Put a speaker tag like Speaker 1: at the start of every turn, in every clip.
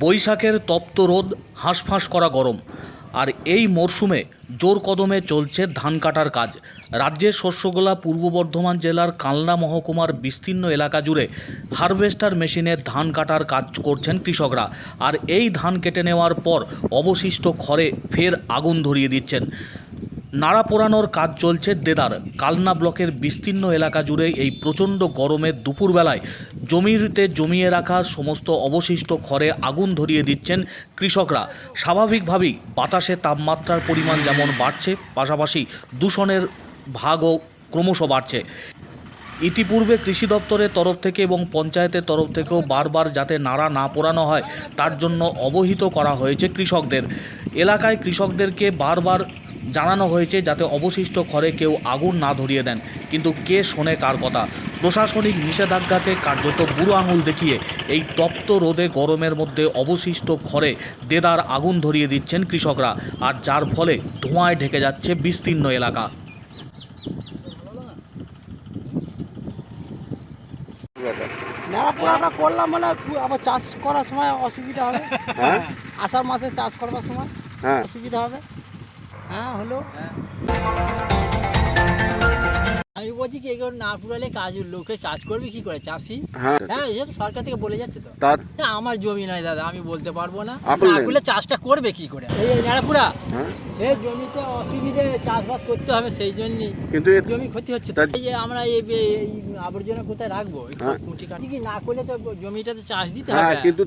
Speaker 1: বৈশাখের তপ্ত রোদ, হাঁসফাঁস করা গরম। আর এই মরশুমে জোর কদমে চলছে ধান কাটার কাজ। রাজ্যের শস্যগোলা পূর্ব বর্ধমান জেলার কালনা মহকুমার বিস্তীর্ণ এলাকা জুড়ে হারভেস্টার মেশিনে ধান কাটার কাজ করছেন কৃষকরা। আর এই ধান কেটে নেওয়ার পর অবশিষ্ট খড়ে ফের আগুন ধরিয়ে দিচ্ছেন। নাড়া পোড়ানোর কাজ চলছে দেদার। কালনা ব্লকের বিস্তীর্ণ এলাকা জুড়ে এই প্রচণ্ড গরমে দুপুরবেলায় জমিতে জমিয়ে রাখা সমস্ত অবশিষ্ট খড়ে আগুন ধরিয়ে দিচ্ছেন কৃষকরা। স্বাভাবিকভাবেই বাতাসে তাপমাত্রার পরিমাণ যেমন বাড়ছে, পাশাপাশি দূষণের ভাগও ক্রমশ বাড়ছে। ইতিপূর্বে কৃষি দপ্তরের তরফ থেকে এবং পঞ্চায়েতের তরফ থেকেও বারবার যাতে নাড়া না পোড়ানো হয়, তার জন্য অবহিত করা হয়েছে কৃষকদের। এলাকায় কৃষকদেরকে বারবার জানানো হয়েছে যাতে অবশিষ্ট ঘরে কেউ আগুন না ধরিয়ে দেন। কিন্তু কে শোনে কার কথা? প্রশাসনিক নিষেধাজ্ঞাকে কার্যত বুড়ো আঙুল দেখিয়ে এই তপ্ত রোদে গরমের মধ্যে অবশিষ্ট ঘরে দেদার আগুন ধরিয়ে দিচ্ছেন কৃষকরা আর যার ফলে ধোঁয়ায় ঢেকে যাচ্ছে বিস্তীর্ণ এলাকা।
Speaker 2: নেড়া করলাম মানে আবার চাষ করার সময় অসুবিধা হবে।
Speaker 3: হ্যাঁ?
Speaker 2: আষাঢ় মাসে চাষ করবার সময়
Speaker 3: হ্যাঁ।
Speaker 2: অসুবিধা হবে। হ্যাঁ হলো
Speaker 4: আমি বলছি কি এগুলো না পুরালে কাজ লোকে কাজ করবে কি করে চাষি?
Speaker 3: হ্যাঁ।
Speaker 4: হ্যাঁ তো সরকার থেকে বলে যাচ্ছে তো।
Speaker 3: তার
Speaker 4: হ্যাঁ, আমার জমি নয় দাদা আমি বলতে পারব না। না চাষটা করবে কি করে? এই এই নাড়াপুরা
Speaker 3: হ্যাঁ।
Speaker 4: এই জমিতে অসুবিধে চাষবাস করতে হবে সেই জন্যই।
Speaker 3: কিন্তু
Speaker 4: জমি ক্ষতি হচ্ছে এই যে আমরা এই এই- এই আবর্জনা কোথায় রাখব? এই
Speaker 3: হ্যাঁ।
Speaker 4: কাটি কি না করলে তো জমিটাতে চাষ দিতে
Speaker 3: হ্যাঁ
Speaker 4: হবে।
Speaker 3: কিন্তু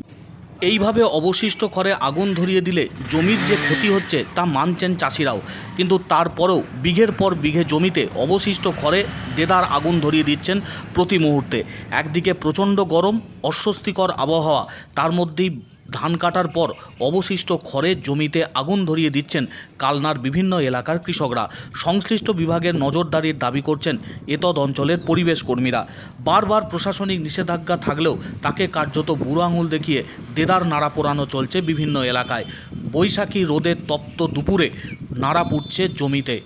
Speaker 1: এইভাবে অবশিষ্ট করে আগুন ধরিয়ে দিলে জমির যে ক্ষতি হচ্ছে তা মানছেন চাষিরাও। কিন্তু তারপরেও বিঘের পর বিঘে জমিতে অবশিষ্ট করে দেদার আগুন ধরিয়ে দিচ্ছেন প্রতি মুহূর্তে। একদিকে প্রচণ্ড গরম, অস্বস্তিকর আবহাওয়া, তার মধ্যেই ধান কাটার পর অবশিষ্ট খড়ে জমিতে আগুন ধরিয়ে দিচ্ছেন কালনার বিভিন্ন এলাকার কৃষকরা। সংশ্লিষ্ট বিভাগের নজরদারির দাবি করছেন এতদ অঞ্চলের পরিবেশ কর্মীরা। বারবার প্রশাসনিক নিষেধাজ্ঞা থাকলেও তাকে কার্যত বুড়ো আঙুল দেখিয়ে দেদার নাড়া পোড়ানো চলছে বিভিন্ন এলাকায়। বৈশাখী রোদের তপ্ত দুপুরে নাড়া পুড়ছে জমিতে।